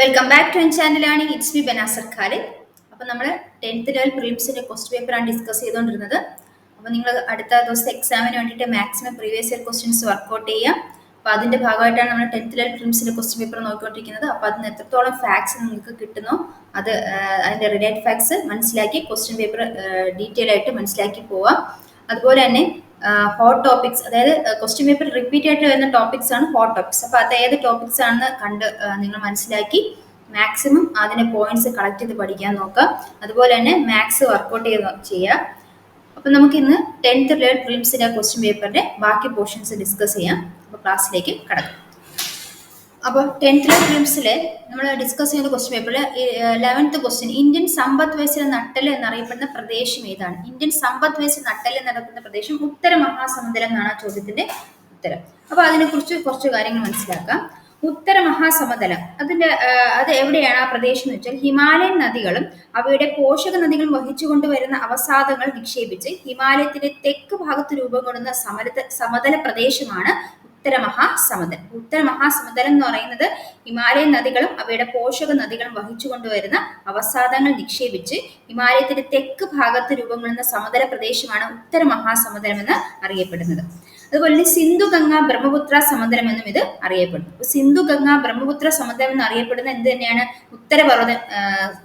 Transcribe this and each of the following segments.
Welcome back to എൻ ചാനലാണ് it's B Banasar Khalid അപ്പോൾ നമ്മൾ ടെൻത്ത് ലെവൽ പ്രീംസിന്റെ ക്വസ്റ്റ് പേപ്പറാണ് ഡിസ്കസ് ചെയ്തുകൊണ്ടിരുന്നത് അപ്പോൾ നിങ്ങൾ അടുത്ത ദിവസത്തെ എക്സാമിന് വേണ്ടിയിട്ട് maximum previous year questions work out ചെയ്യാം. അപ്പോൾ അതിന്റെ ഭാഗമായിട്ടാണ് നമ്മൾ ടെൻത്ത് ലെവൽ പ്രീംസിന്റെ ക്വസ്റ്റ്യൻ പേപ്പർ നോക്കിക്കൊണ്ടിരിക്കുന്നത്. അപ്പോൾ അതിന് എത്രത്തോളം ഫാക്ട്സ് നിങ്ങൾക്ക് കിട്ടുന്നോ അത് അതിന്റെ റിലേറ്റഡ് ഫാക്ട്സ് മനസ്സിലാക്കി ക്വസ്റ്റ്യൻ പേപ്പർ ഡീറ്റെയിൽ ആയിട്ട് മനസ്സിലാക്കി പോവാം. അതുപോലെ തന്നെ ഹോട്ട് ടോപ്പിക്സ് അതായത് ക്വസ്റ്റ്യൻ പേപ്പർ റിപ്പീറ്റ് ആയിട്ട് വരുന്ന ടോപ്പിക്സ് ആണ് ഹോട്ട് ടോപ്പിക്സ് അപ്പോൾ അത് ഏത് ടോപ്പിക്സ് ആണെന്ന് കണ്ട് നിങ്ങൾ മനസ്സിലാക്കി മാക്സിമം അതിന്റെ പോയിന്റ്സ് കളക്ട് ചെയ്ത് പഠിക്കാൻ നോക്കുക. അതുപോലെ തന്നെ മാത്സ് വർക്കൗട്ട് ചെയ്ത് ചെയ്യുക. അപ്പം നമുക്ക് ഇന്ന് ടെൻത്ത് ലെവൽ ഫിലിംസിന്റെ ക്വസ്റ്റ്യൻ പേപ്പറിന്റെ ബാക്കി പോർഷൻസ് ഡിസ്കസ് ചെയ്യാം. അപ്പോൾ ക്ലാസ്സിലേക്ക് കടക്കാം. അപ്പോൾ ടെൻത്ത് ഫിലിംസിൽ നമ്മൾ ഡിസ്കസ് ചെയ്യുന്ന ക്വസ്റ്റ്യൻ പേപ്പറിൽ ലെവൻത്ത് ക്വസ്റ്റ്യൻ ഇന്ത്യൻ സമ്പദ് വ്യവസ്ഥയിലെ നട്ടൽ എന്നറിയപ്പെടുന്ന പ്രദേശം ഏതാണ്? ഇന്ത്യൻ സമ്പദ് വ്യവസ്ഥ നട്ടൽ നടക്കുന്ന പ്രദേശം ഉത്തര മഹാസമുദ്രം എന്നാണ് ആ ചോദ്യത്തിന്റെ ഉത്തരം. അപ്പോൾ അതിനെക്കുറിച്ച് കുറച്ച് കാര്യങ്ങൾ മനസ്സിലാക്കാം. ഉത്തര മഹാസമതലം അതിന്റെ അത് എവിടെയാണ് ആ പ്രദേശം എന്ന് വെച്ചാൽ ഹിമാലയൻ നദികളും അവയുടെ പോഷക നദികളും വഹിച്ചുകൊണ്ടുവരുന്ന അവസാദങ്ങൾ നിക്ഷേപിച്ച് ഹിമാലയത്തിന്റെ തെക്ക് ഭാഗത്ത് രൂപം കൊള്ളുന്ന സമര സമതല പ്രദേശമാണ് ഉത്തര മഹാസമുദ്രം ഉത്തര മഹാസമുദ്രം എന്ന് പറയുന്നത് ഹിമാലയൻ നദികളും അവയുടെ പോഷക നദികളും വഹിച്ചു കൊണ്ടുവരുന്ന അവസാദങ്ങൾ നിക്ഷേപിച്ച് ഹിമാലയത്തിന്റെ തെക്ക് ഭാഗത്ത് രൂപം കൊള്ളുന്ന സമുദ്ര പ്രദേശമാണ് ഉത്തര മഹാസമുദ്രം എന്ന് അറിയപ്പെടുന്നത്. അതുപോലെ തന്നെ സിന്ധു ഗംഗ ബ്രഹ്മപുത്ര സമുദ്രം എന്നും ഇത് അറിയപ്പെടുന്നു. സിന്ധു ഗംഗ ബ്രഹ്മപുത്ര സമുദ്രം എന്ന് അറിയപ്പെടുന്ന എന്ത് തന്നെയാണ്? ഉത്തരപർവത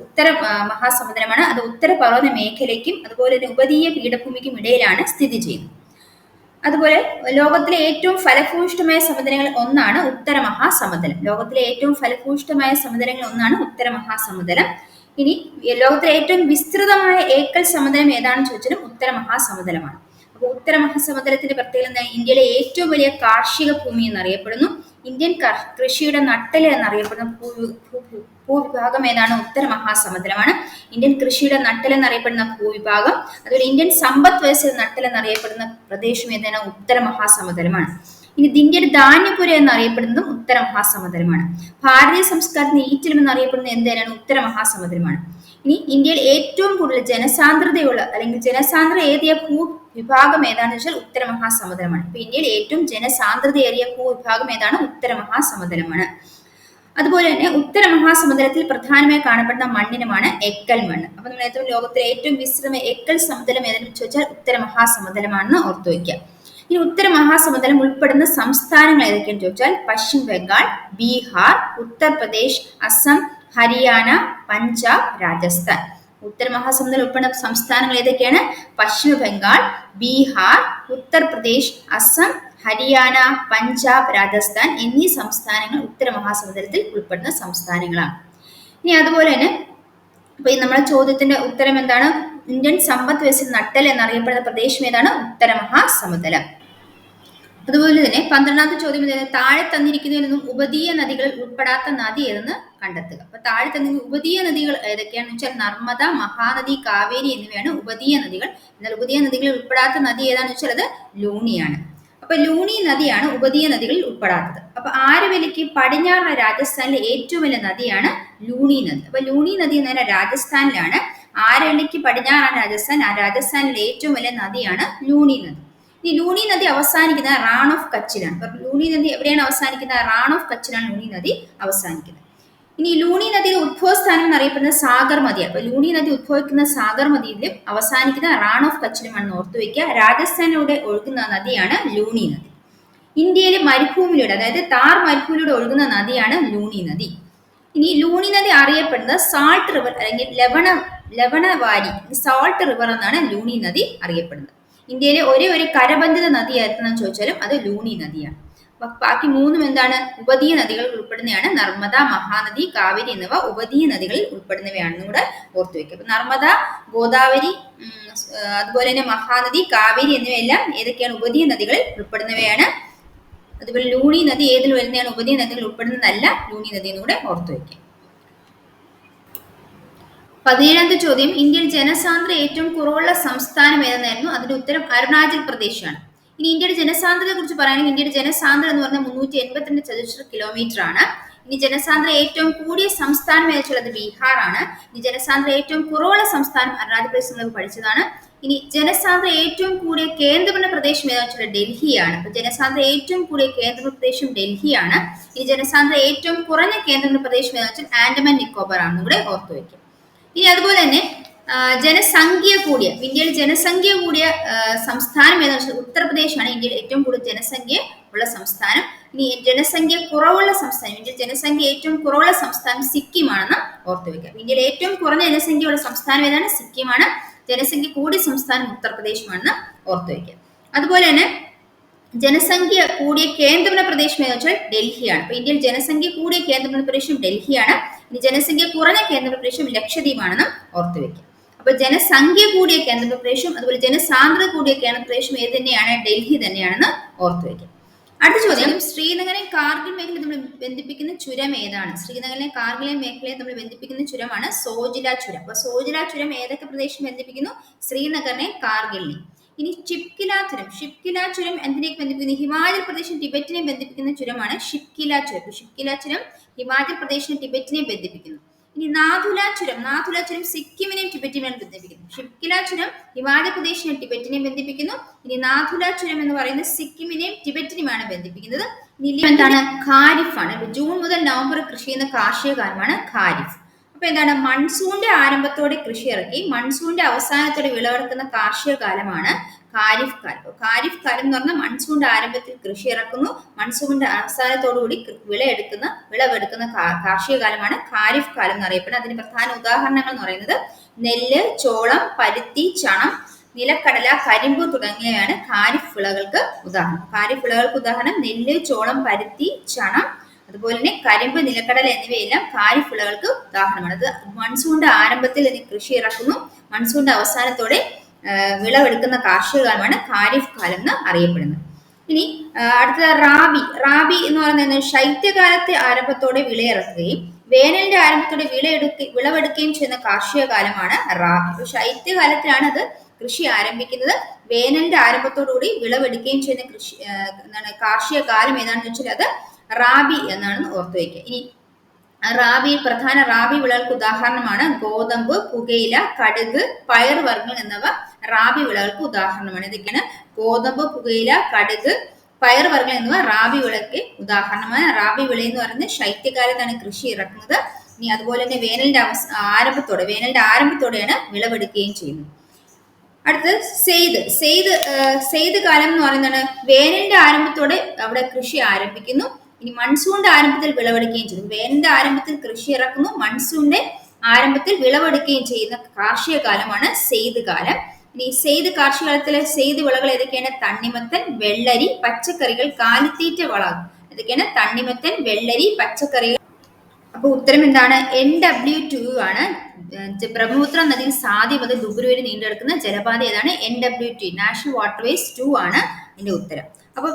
ഉത്തര മഹാസമുദ്രമാണ് അത് ഉത്തരപർവത മേഖലയ്ക്കും അതുപോലെ തന്നെ ഉപതീയ പീഠഭൂമിക്കും ഇടയിലാണ് സ്ഥിതി ചെയ്യുന്നത്. അതുപോലെ ലോകത്തിലെ ഏറ്റവും ഫലഭൂയിഷ്ഠമായ സമുദ്രങ്ങൾ ഒന്നാണ് ഉത്തര ലോകത്തിലെ ഏറ്റവും ഫലഭൂയിഷ്ഠമായ സമുദ്രങ്ങൾ ഒന്നാണ് ഉത്തര ഇനി ലോകത്തിലെ ഏറ്റവും വിസ്തൃതമായ ഏക്കൽ സമുദ്രം ഏതാണെന്ന് ചോദിച്ചാലും ഉത്തര മഹാസമുദ്രമാണ് അപ്പോൾ ഉത്തര പ്രത്യേകത ഇന്ത്യയിലെ ഏറ്റവും വലിയ കാർഷിക ഭൂമി എന്നറിയപ്പെടുന്നു. ഇന്ത്യൻ കൃഷിയുടെ നട്ടൽ എന്നറിയപ്പെടുന്ന ഭൂവിഭാഗം ഏതാണ്? ഉത്തര മഹാസമുദ്രമാണ്. ഇന്ത്യൻ കൃഷിയുടെ നട്ടൽ എന്നറിയപ്പെടുന്ന ഭൂവിഭാഗം അതുപോലെ ഇന്ത്യൻ സമ്പദ് വ്യവസ്ഥയുടെ നട്ടൽ എന്നറിയപ്പെടുന്ന പ്രദേശം ഏതാണ്? ഉത്തര മഹാസമുദ്രമാണ്. ഇനി ഇന്ത്യയുടെ ധാന്യപുര എന്നറിയപ്പെടുന്നതും ഉത്തര മഹാസമുദ്രമാണ്. ഭാരതീയ സംസ്കാരത്തിന് ഈറ്റിലും എന്നറിയപ്പെടുന്ന എന്താണ് ഉത്തര മഹാസമുദ്രമാണ്. ഇനി ഇന്ത്യയിൽ ഏറ്റവും കൂടുതൽ ജനസാന്ദ്രതയുള്ള അല്ലെങ്കിൽ ജനസാന്ദ്രത ഏതിയ ഭൂ വിഭാഗം ഏതാണെന്ന് വെച്ചാൽ ഉത്തരമഹാസമുദ്രമാണ് ഇപ്പൊ ഇന്ത്യയിൽ ഏറ്റവും ജനസാന്ദ്രതയേറിയ ഭൂവിഭാഗം ഏതാണ്? ഉത്തരമഹാസമുദ്രമാണ് അതുപോലെ തന്നെ ഉത്തരമഹാസമുദ്രത്തിൽ പ്രധാനമായി കാണപ്പെടുന്ന മണ്ണിനമാണ് എക്കൽ മണ്ണ്. അപ്പൊ നമ്മൾ ഏറ്റവും ലോകത്തിലെ ഏറ്റവും വിസ്തൃത എക്കൽ സമുദ്രം ഏതെന്ന് ചോദിച്ചാൽ ഉത്തരമഹാസമുദ്രമാണെന്ന് ഓർത്തു വയ്ക്കുക. ഇനി ഉത്തരമഹാസമുദ്രം ഉൾപ്പെടുന്ന സംസ്ഥാനങ്ങൾ ഏതൊക്കെയാണെന്ന് ചോദിച്ചാൽ പശ്ചിമ ബംഗാൾ ബീഹാർ ഉത്തർപ്രദേശ് അസം ഹരിയാന പഞ്ചാബ് രാജസ്ഥാൻ. ഉത്തര മഹാസമുദ്രം ഉൾപ്പെടുന്ന സംസ്ഥാനങ്ങൾ ഏതൊക്കെയാണ്? പശ്ചിമ ബംഗാൾ ബീഹാർ ഉത്തർപ്രദേശ് അസം ഹരിയാന പഞ്ചാബ് രാജസ്ഥാൻ എന്നീ സംസ്ഥാനങ്ങൾ ഉത്തര മഹാസമുദ്രത്തിൽ ഉൾപ്പെടുന്ന സംസ്ഥാനങ്ങളാണ്. ഇനി അതുപോലെ തന്നെ അപ്പൊ ഈ നമ്മുടെ ചോദ്യത്തിന്റെ ഉത്തരം എന്താണ്? ഇന്ത്യൻ സമ്പദ് വ്യവസ്ഥ നട്ടൽ എന്നറിയപ്പെടുന്ന പ്രദേശം ഏതാണ്? ഉത്തര മഹാസമുദ്രം അതുപോലെ തന്നെ പന്ത്രണ്ടാമത്തെ ചോദ്യം? താഴെ തന്നിരിക്കുന്നതിൽ നിന്നും ഉപതീയ നദികളിൽ ഉൾപ്പെടാത്ത നദി ഏതെന്ന് കണ്ടെത്തുക. അപ്പൊ താഴെ തന്നെ ഉപതീയ നദികൾ ഏതൊക്കെയാണെന്ന് വെച്ചാൽ നർമ്മദ മഹാനദി കാവേരി എന്നിവയാണ് ഉപതീയ നദികൾ. എന്നാൽ ഉപതീയ നദികളിൽ ഉൾപ്പെടാത്ത നദി ഏതാണെന്ന് വെച്ചാൽ അത് ലൂണിയാണ്. അപ്പൊ ലൂണി നദിയാണ് ഉപതീയ നദികളിൽ ഉൾപ്പെടാത്തത്. അപ്പൊ ആരുവലിക്ക് പടിഞ്ഞാറ് രാജസ്ഥാനിലെ ഏറ്റവും വലിയ നദിയാണ് ലൂണി നദി. അപ്പൊ ലൂണി നദി എന്ന് പറഞ്ഞാൽ രാജസ്ഥാനിലാണ്. ആരവലിക്ക് പടിഞ്ഞാറാണ് രാജസ്ഥാൻ. ആ രാജസ്ഥാനിലെ ഏറ്റവും വലിയ നദിയാണ് ലൂണി നദി. ഈ ലൂണി നദി അവസാനിക്കുന്നത് റാൺ ഓഫ് കച്ചിലാണ്. അപ്പൊ ലൂണി നദി എവിടെയാണ് അവസാനിക്കുന്നത്? റാൺ ഓഫ് കച്ചിലാണ് ലൂണി നദി അവസാനിക്കുന്നത്. ഇനി ലൂണി നദിയുടെ ഉദ്ഭവസ്ഥാനം എന്നറിയപ്പെടുന്ന സാഗർമതിയാണ് അപ്പൊ ലൂണി നദി ഉദ്ഭവിക്കുന്ന സാഗർമതിയിലും അവസാനിക്കുന്ന റാൺ ഓഫ് കച്ചിലുമാണ് ഓർത്തു വയ്ക്കുക രാജസ്ഥാനിലൂടെ ഒഴുകുന്ന നദിയാണ് ലൂണി നദി. ഇന്ത്യയിലെ മരുഭൂമിയിലൂടെ അതായത് താർ മരുഭൂമിയിലൂടെ ഒഴുകുന്ന നദിയാണ് ലൂണി നദി. ഇനി ലൂണി നദി അറിയപ്പെടുന്നത് സാൾട്ട് റിവർ അല്ലെങ്കിൽ ലവണ ലവണവാരി സാൾട്ട് റിവർ എന്നാണ് ലൂണി നദി അറിയപ്പെടുന്നത്. ഇന്ത്യയിലെ ഒരേ ഒരു കരബന്ധിത നദി ഏതെന്ന് ചോദിച്ചാലും അത് ലൂണി നദിയാണ്. ബാക്കി മൂന്നും എന്താണ്? ഉപതീയ നദികൾ ഉൾപ്പെടുന്നതാണ്. നർമ്മദ മഹാനദി കാവേരി എന്നിവ ഉപതീയ നദികളിൽ ഉൾപ്പെടുന്നവയാണെന്ന് കൂടെ ഓർത്തു വെക്കുക. അപ്പൊ നർമ്മദ ഗോദാവരി അതുപോലെ തന്നെ മഹാനദി കാവേരി എന്നിവയെല്ലാം ഏതൊക്കെയാണ് ഉപതീയ നദികളിൽ ഉൾപ്പെടുന്നവയാണ്? അതുപോലെ ലൂണി നദി ഏതിൽ വരുന്നതാണ്? ഉപതീയ നദികളിൽ ഉൾപ്പെടുന്നതല്ല ലൂണി നദി എന്നുകൂടെ വയ്ക്കുക പതിനേഴാമത്തെ ചോദ്യം ഇന്ത്യൻ ജനസാന്ദ്രത ഏറ്റവും കുറവുള്ള സംസ്ഥാനം ഏതെന്നായിരുന്നു? അതിന്റെ ഉത്തരം അരുണാചൽ പ്രദേശാണ്. ഇനി ഇന്ത്യയുടെ ജനസാന്ദ്രതയെ കുറിച്ച് പറയുകയാണെങ്കിൽ ഇന്ത്യയുടെ ജനസാന്ദ്രത എന്ന് പറഞ്ഞാൽ മുന്നൂറ്റി എൺപത്തിരണ്ട് ചതുശ്ര കിലോമീറ്റർ ആണ് ഇനി ജനസാന്ദ്രത ഏറ്റവും കൂടിയ സംസ്ഥാനം എന്ന് വെച്ചാൽ അത് ബീഹാർ ആണ് ഇനി ജനസാന്ദ്രത ഏറ്റവും കുറവുള്ള സംസ്ഥാനം അരുണാചൽ പ്രദേശ് നമ്മൾ പഠിച്ചതാണ്. ഇനി ജനസാന്ദ്ര ഏറ്റവും കൂടിയ കേന്ദ്രഭരണ പ്രദേശം ഏതാണെന്ന് വെച്ചാൽ ഡൽഹിയാണ്. അപ്പൊ ജനസാന്ദ്ര ഏറ്റവും കൂടിയ കേന്ദ്രഭരണ പ്രദേശം ഡൽഹിയാണ്. ഇനി ജനസാന്ദ്ര ഏറ്റവും കുറഞ്ഞ കേന്ദ്രഭരണ പ്രദേശം ഏതാണെന്ന് വെച്ചാൽ ആൻഡമാൻ നിക്കോബാർ ആണ് കൂടെ ഓർത്തു വയ്ക്കും ഇനി അതുപോലെ തന്നെ ജനസംഖ്യ കൂടിയ ഇന്ത്യയിൽ ജനസംഖ്യ കൂടിയ സംസ്ഥാനം ഏതാണെന്ന് വെച്ചാൽ ഉത്തർപ്രദേശാണ് ഇന്ത്യയിൽ ഏറ്റവും കൂടുതൽ ജനസംഖ്യ ഉള്ള സംസ്ഥാനം. ഇനി ജനസംഖ്യ കുറവുള്ള സംസ്ഥാനം ഇന്ത്യയിൽ ജനസംഖ്യ ഏറ്റവും കുറവുള്ള സംസ്ഥാനം സിക്കിമാണെന്ന് ഓർത്തു വെക്കുക. ഇന്ത്യയിൽ ഏറ്റവും കുറഞ്ഞ ജനസംഖ്യയുള്ള സംസ്ഥാനം ഏതാണ്? സിക്കിമാണ്. ജനസംഖ്യ കൂടിയ സംസ്ഥാനം ഉത്തർപ്രദേശുമാണെന്ന് ഓർത്തു വെക്കുക. അതുപോലെ തന്നെ ജനസംഖ്യ കൂടിയ കേന്ദ്രഭരണ പ്രദേശം എന്ന് വെച്ചാൽ ഡൽഹിയാണ്. അപ്പൊ ഇന്ത്യയിൽ ജനസംഖ്യ കൂടിയ കേന്ദ്രഭരണ പ്രദേശം ഡൽഹിയാണ്. ഇനി ജനസംഖ്യ കുറഞ്ഞ കേന്ദ്രഭരണ പ്രദേശം ലക്ഷദ്വീപാണെന്ന് ഓർത്തു വെക്കുക. അപ്പൊ ജനസംഖ്യ കൂടിയ കേന്ദ്രഭരണ പ്രദേശം അതുപോലെ ജനസാന്ദ്രത കൂടിയ കേന്ദ്ര പ്രദേശം ഏത് തന്നെയാണ്? ഡൽഹി തന്നെയാണെന്ന് ഓർത്തു വെക്കുക. അടുത്ത ചോദ്യം ശ്രീനഗറിനെ കാർഗിൽ മേഖല നമ്മൾ ബന്ധിപ്പിക്കുന്ന ചുരം ഏതാണ്? ശ്രീനഗറിലെ കാർഗിലെ മേഖലയെ നമ്മൾ ബന്ധിപ്പിക്കുന്ന ചുരമാണ് സോജില ചുരം. അപ്പൊ സോജില ചുരം ഏതൊക്കെ പ്രദേശം ബന്ധിപ്പിക്കുന്നു? ശ്രീനഗറിനെ കാർഗിലിനെ ഇനി ഷിപ്കില ചുരം. ഷിപ്കില ചുരം എന്തിനേക്ക് ബന്ധിപ്പിക്കുന്നു? ഹിമാചൽ പ്രദേശും ടിബറ്റിനെ ബന്ധിപ്പിക്കുന്ന ചുരമാണ് ഷിപ്കില ചുരം. ഷിപ്കില ചുരം ഹിമാചൽ പ്രദേശിനെ ടിബറ്റിനെ ബന്ധിപ്പിക്കുന്നു. ഇനി നാഥുല ചുരം. നാഥുല ചുരം സിക്കിമിനെയും ടിബറ്റിനെയും ബന്ധിപ്പിക്കുന്നു. ഷിപ്കില ചുരം ഹിമാചൽ പ്രദേശിനെ ടിബറ്റിനെയും ബന്ധിപ്പിക്കുന്നു. ഇനി നാഥുല ചുരം എന്ന് പറയുന്നത് സിക്കിമിനെയും ടിബറ്റിനെയുമാണ് ബന്ധിപ്പിക്കുന്നത്. എന്താണ്? ഖാരിഫാണ്. ജൂൺ മുതൽ നവംബർ കൃഷി ചെയ്യുന്ന കാർഷിക കാലമാണ് ഖാരിഫ്. അപ്പൊ എന്താണ് മൺസൂണിന്റെ ആരംഭത്തോടെ കൃഷി ഇറക്കി മൺസൂണിന്റെ അവസാനത്തോടെ വിളവെടുക്കുന്ന കാർഷിക കാലമാണ് ഖാരിഫ് കാലം. ഖാരിഫ് കാലം എന്ന് പറഞ്ഞാൽ മൺസൂണിന്റെ ആരംഭത്തിൽ കൃഷി ഇറക്കുന്നു മൺസൂണിന്റെ അവസാനത്തോടുകൂടി വിള വിളയെടുക്കുന്ന വിളവെടുക്കുന്ന കാർഷിക കാലമാണ് ഖാരിഫ് കാലം എന്ന് അറിയപ്പെടുന്നത്. അതിന് പ്രധാന ഉദാഹരണങ്ങൾ എന്ന് പറയുന്നത് നെല്ല് ചോളം പരുത്തി ചണം നിലക്കടല കരിമ്പ് തുടങ്ങിയവയാണ് ഖാരിഫ് വിളകൾക്ക് ഉദാഹരണം. ഖാരിഫ് വിളകൾക്ക് ഉദാഹരണം നെല്ല് ചോളം പരുത്തി ചണം അതുപോലെ തന്നെ കരിമ്പ് നിലക്കടല എന്നിവയെല്ലാം ഖാരിഫ് വിളകൾക്ക് ഉദാഹരണമാണ്. അത് മൺസൂണിന്റെ ആരംഭത്തിൽ കൃഷി ഇറക്കുന്നു. മൺസൂണിന്റെ അവസാനത്തോടെ വിളവെടുക്കുന്ന കാർഷിക കാലമാണ് കാരിഫ് കാലം എന്ന് അറിയപ്പെടുന്നത്. ഇനി അടുത്തത് റാബി. റാബി എന്ന് പറയുന്നത് ശൈത്യകാലത്തെ ആരംഭത്തോടെ വിളയിറക്കുകയും വേനലിന്റെ ആരംഭത്തോടെ വിളയെടുക്ക വിളവെടുക്കുകയും ചെയ്യുന്ന കാർഷിക കാലമാണ് റാബി. ശൈത്യകാലത്തിലാണ് അത് കൃഷി ആരംഭിക്കുന്നത്. വേനലിന്റെ ആരംഭത്തോടുകൂടി വിളവെടുക്കുകയും ചെയ്യുന്ന കൃഷി എന്താണ് കാർഷിക കാലം ഏതാണെന്ന് വെച്ചാൽ അത് റാബി എന്നാണ് ഓർത്തു വയ്ക്കുക. ഇനി റാബി പ്രധാന റാബി വിളകൾക്ക് ഉദാഹരണമാണ് ഗോതമ്പ് പുകയില കടുക് പയർ വർഗങ്ങൾ എന്നിവ റാബി വിളകൾക്ക് ഉദാഹരണമാണ്. ഇതൊക്കെയാണ് ഗോതമ്പ് പുകയില കടുക് പയർ വർഗങ്ങൾ എന്നിവ റാബി വിളക്ക് ഉദാഹരണമാണ്. റാബി വിള എന്ന് പറയുന്നത് ശൈത്യകാലത്താണ് കൃഷി ഇറക്കുന്നത്. ഇനി അതുപോലെ തന്നെ വേനലിന്റെ അവസ ആരംഭത്തോടെ വേനലിന്റെ ആരംഭത്തോടെയാണ് വിളവെടുക്കുകയും ചെയ്യുന്നത്. അടുത്ത് സെയ്ത് സെയ്ത് സെയ്ത് കാലം എന്ന് പറയുന്നതാണ് വേനലിന്റെ ആരംഭത്തോടെ അവിടെ കൃഷി ആരംഭിക്കുന്നു. ഇനി മൺസൂണിന്റെ ആരംഭത്തിൽ വിളവെടുക്കുകയും ചെയ്യുന്നു വേനലിന്റെ ആരംഭത്തിൽ കൃഷി ഇറക്കുന്നു മൺസൂണിന്റെ ആരംഭത്തിൽ വിളവെടുക്കുകയും ചെയ്യുന്ന കാർഷിക കാലമാണ് സെയ്ത് കാലം. ഇനി സെയ്ത് കാർഷിക കാലത്തിലെ സെയ്ത് വിളകൾ ഏതൊക്കെയാണ്? തണ്ണിമത്തൻ വെള്ളരി പച്ചക്കറികൾ കാലിത്തീറ്റ വളം ഏതൊക്കെയാണ്? തണ്ണിമത്തൻ വെള്ളരി പച്ചക്കറികൾ. അപ്പൊ ഉത്തരം എന്താണ്? എൻ ഡബ്ല്യു ടു ആണ്. ബ്രഹ്മപുത്ര നദിയിൽ സാധ്യ മുതൽ ദുബുരു വരെ നീണ്ടെടുക്കുന്ന ജലപാത ഏതാണ്? N W two national waterways two ആണ് ഇതിന്റെ ഉത്തരം. അപ്പൊ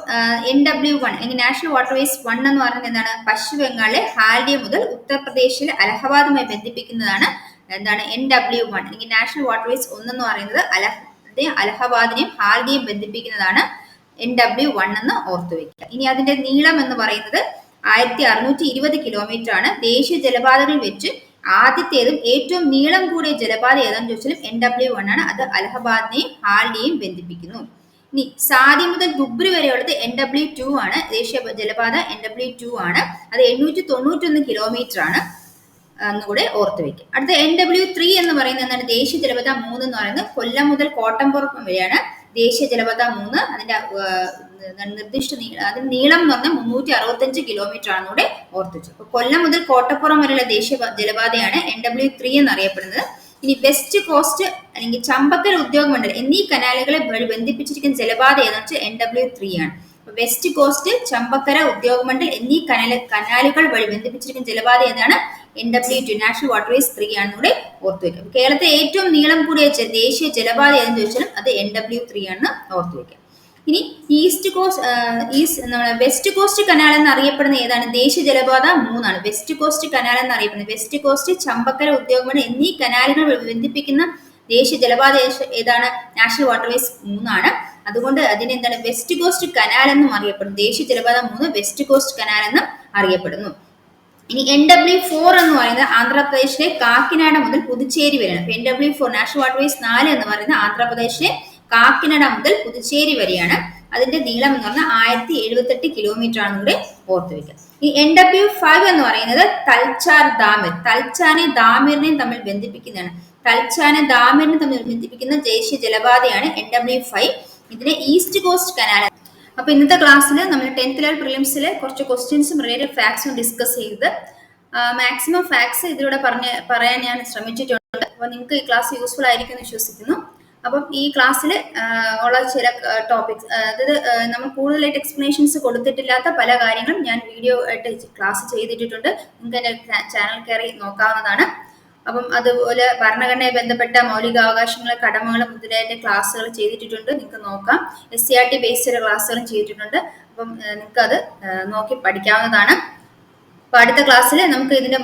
എൻ ഡബ്ല്യു വൺ അല്ലെങ്കിൽ നാഷണൽ വാട്ടർവേസ് വൺ എന്ന് പറയുന്നത് എന്താണ്? പശ്ചിമ ബംഗാളിലെ ഹാൽഡിയ മുതൽ ഉത്തർപ്രദേശിലെ അലഹബാദുമായി ബന്ധിപ്പിക്കുന്നതാണ് എന്താണ് എൻ ഡബ്ല്യു വൺ അല്ലെങ്കിൽ നാഷണൽ വാട്ടർവേസ് ഒന്ന് എന്ന് പറയുന്നത് അലഹ അലഹബാദിനെയും ഹാൽഡിയെയും ബന്ധിപ്പിക്കുന്നതാണ് എൻ ഡബ്ല്യു വൺ എന്ന് ഓർത്തു വെക്കുക. ഇനി അതിന്റെ നീളം എന്ന് പറയുന്നത് ആയിരത്തി അറുന്നൂറ്റി ഇരുപത് കിലോമീറ്റർ ആണ് ദേശീയ ജലപാതകളിൽ വെച്ച് ആദ്യത്തേതും ഏറ്റവും നീളം കൂടിയ ജലപാത ഏതാണെന്ന് ചോദിച്ചാലും എൻ ഡബ്ല്യു വൺ ആണ്. അത് അലഹബാദിനെയും ഹാൽഡിയെയും ബന്ധിപ്പിക്കുന്നു. ഇനി സാദി മുതൽ ദുബ്രി വരെയുള്ളത് എൻ ഡബ്ല്യു ടു ആണ്. ദേശീയ ജലപാത എൻ ഡബ്ല്യു ടു ആണ്. അത് എണ്ണൂറ്റി തൊണ്ണൂറ്റൊന്ന് കിലോമീറ്റർ ആണ് എന്നുകൂടെ ഓർത്ത് വെക്കും. അടുത്ത എൻ ഡബ്ല്യു ത്രീ എന്ന് പറയുന്നത് എന്താണ്? ദേശീയ ജലപാത മൂന്ന് എന്ന് പറയുന്നത് കൊല്ലം മുതൽ കോട്ടംപുറം വരെയാണ്. ദേശീയ ജലപാത മൂന്ന്. അതിന്റെ നിർദ്ദിഷ്ട നീളം അതിന്റെ നീളം എന്ന് പറഞ്ഞാൽ മുന്നൂറ്റി അറുപത്തഞ്ച് കിലോമീറ്റർ ആണെന്നൂടെ ഓർത്ത് വെച്ചു. അപ്പൊ കൊല്ലം മുതൽ കോട്ടപ്പുറം വരെയുള്ള ദേശീയ ജലപാതയാണ് എൻ ഡബ്ല്യു ത്രീ എന്നറിയപ്പെടുന്നത്. ഇനി വെസ്റ്റ് കോസ്റ്റ് അല്ലെങ്കിൽ ചമ്പക്കര ഉദ്യോഗ മണ്ഡലം എന്നീ കനാലുകളെ ബന്ധിപ്പിച്ചിരിക്കുന്ന ജലപാത ഏതെന്ന് വെച്ചാൽ എൻ ഡബ്ല്യു ത്രീ ആണ്. വെസ്റ്റ് കോസ്റ്റ് ചമ്പക്കര ഉദ്യോഗമണ്ഡൽ എന്നീ കനാല കനാലുകൾ വഴി ബന്ധിപ്പിച്ചിരിക്കുന്ന ജലപാത ഏതാണ്? N W two national waterways three ആണെന്നൂടെ ഓർത്തു വെക്കാം കേരളത്തെ ഏറ്റവും നീളം കൂടിയ ദേശീയ ജലപാത ഏതെന്ന് ചോദിച്ചാലും അത് എൻ ഡബ്ല്യു ത്രീ ആണെന്ന് ഓർത്തു വെക്കാം ഇനി east coast east west coast canal എന്നറിയപ്പെടുന്ന ഏതാണ്? ദേശീയ ജലപാത മൂന്നാണ്. വെസ്റ്റ് കോസ്റ്റ് കനാൽ എന്നറിയപ്പെടുന്നത്. വെസ്റ്റ് കോസ്റ്റ് ചമ്പക്കര ഉദ്യോഗമണ്ഡലം എന്നീ കനാലുകൾ ബന്ധിപ്പിക്കുന്ന ദേശീയ ജലപാത ഏതാണ്? നാഷണൽ വാട്ടർവേസ് മൂന്നാണ്. അതുകൊണ്ട് അതിന് എന്താണ്? വെസ്റ്റ് കോസ്റ്റ് കനാൽ എന്നും അറിയപ്പെടുന്നു. ദേശീയ ജലപാത മൂന്ന് വെസ്റ്റ് കോസ്റ്റ് കനാൽ എന്നും അറിയപ്പെടുന്നു. ഇനി എൻ ഡബ്ല്യു ഫോർ എന്ന് പറയുന്നത് ആന്ധ്രാപ്രദേശിലെ കാക്കിനാട മുതൽ പുതുച്ചേരി വരെയാണ്. N W four national waterways നാല് എന്ന് പറയുന്നത് ആന്ധ്രാപ്രദേശിലെ കാക്കിനാട മുതൽ പുതുച്ചേരി വരെയാണ്. അതിന്റെ നീളം എന്ന് പറഞ്ഞാൽ ആയിരത്തി എഴുപത്തെട്ട് കിലോമീറ്റർ ആണ് കൂടെ ഓർത്തു വെക്കുക. ഈ എൻ ഡബ്ല്യു ഫൈവ് എന്ന് പറയുന്നത് തൽച്ചാർ ദാമിർ. തൽച്ചാനെ ദാമിറിനെയും തമ്മിൽ ബന്ധിപ്പിക്കുന്നതാണ്. തൽച്ചാനെ ദാമിറിനെ തമ്മിൽ ബന്ധിപ്പിക്കുന്ന ദേശീയ ജലപാതയാണ് എൻ ഡബ്ല്യു ഫൈവ് ഇതിനെ ഈസ്റ്റ് കോസ്റ്റ് കനാൽ അപ്പൊ ഇന്നത്തെ ക്ലാസ്സിൽ നമ്മൾ ടെൻത്ത് ലെവൽ പ്രിലിംസിലെ കുറച്ച് ക്വസ്റ്റ്യൻസും റിലേറ്റഡ് ഫാക്ട്സും ഡിസ്കസ് ചെയ്ത് മാക്സിമം ഫാക്ട്സ് ഇതിലൂടെ പറഞ്ഞ് പറയാൻ ഞാൻ ശ്രമിച്ചിട്ടുണ്ട്. അപ്പോൾ നിങ്ങൾക്ക് ഈ ക്ലാസ് യൂസ്ഫുൾ ആയിരിക്കും എന്ന് വിശ്വസിക്കുന്നു. അപ്പം ഈ ക്ലാസ്സിൽ ഉള്ള ചില ടോപ്പിക്സ് അതായത് നമ്മൾ കൂടുതലായിട്ട് എക്സ്പ്ലനേഷൻസ് കൊടുത്തിട്ടില്ലാത്ത പല കാര്യങ്ങളും ഞാൻ വീഡിയോ ആയിട്ട് ക്ലാസ് ചെയ്തിട്ടുണ്ട് നിങ്ങൾക്ക് എന്റെ ചാനൽ കയറി നോക്കാവുന്നതാണ്. അപ്പം അതുപോലെ ഭരണഘടനയെ ബന്ധപ്പെട്ട മൗലികാവകാശങ്ങൾ കടമകൾ മുതലായ ക്ലാസ്സുകൾ ചെയ്തിട്ടുണ്ട് നിങ്ങൾക്ക് നോക്കാം. S C R T based ക്ലാസ്സുകളും ചെയ്തിട്ടുണ്ട്. അപ്പം നിങ്ങൾക്ക് അത് നോക്കി പഠിക്കാവുന്നതാണ്. അപ്പം അടുത്ത ക്ലാസ്സിൽ നമുക്ക് ഇതിന്റെ